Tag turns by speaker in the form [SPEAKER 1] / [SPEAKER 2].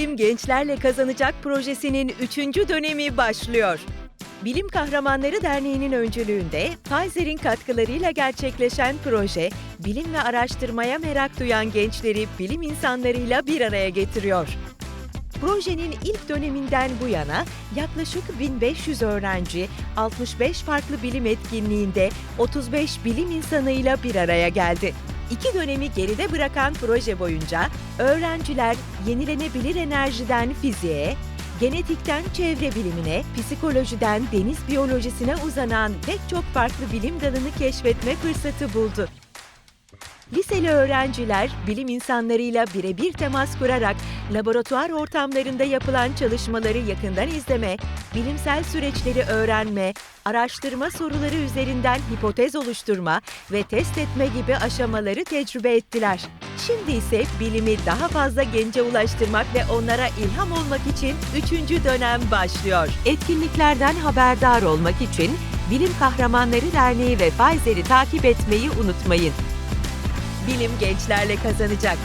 [SPEAKER 1] Bilim Gençlerle Kazanacak projesinin 3. dönemi başlıyor. Bilim Kahramanları Derneği'nin öncülüğünde Pfizer'in katkılarıyla gerçekleşen proje, bilim ve araştırmaya merak duyan gençleri bilim insanlarıyla bir araya getiriyor. Projenin ilk döneminden bu yana yaklaşık 1500 öğrenci 65 farklı bilim etkinliğinde 35 bilim insanıyla bir araya geldi. İki dönemi geride bırakan proje boyunca öğrenciler yenilenebilir enerjiden fiziğe, genetikten çevre bilimine, psikolojiden deniz biyolojisine uzanan pek çok farklı bilim dalını keşfetme fırsatı buldu. Liseli öğrenciler bilim insanlarıyla birebir temas kurarak laboratuvar ortamlarında yapılan çalışmaları yakından izleme, bilimsel süreçleri öğrenme, araştırma soruları üzerinden hipotez oluşturma ve test etme gibi aşamaları tecrübe ettiler. Şimdi ise bilimi daha fazla gence ulaştırmak ve onlara ilham olmak için 3. dönem başlıyor. Etkinliklerden haberdar olmak için Bilim Kahramanları Derneği ve Pfizer'i takip etmeyi unutmayın. Bilim gençlerle kazanacak.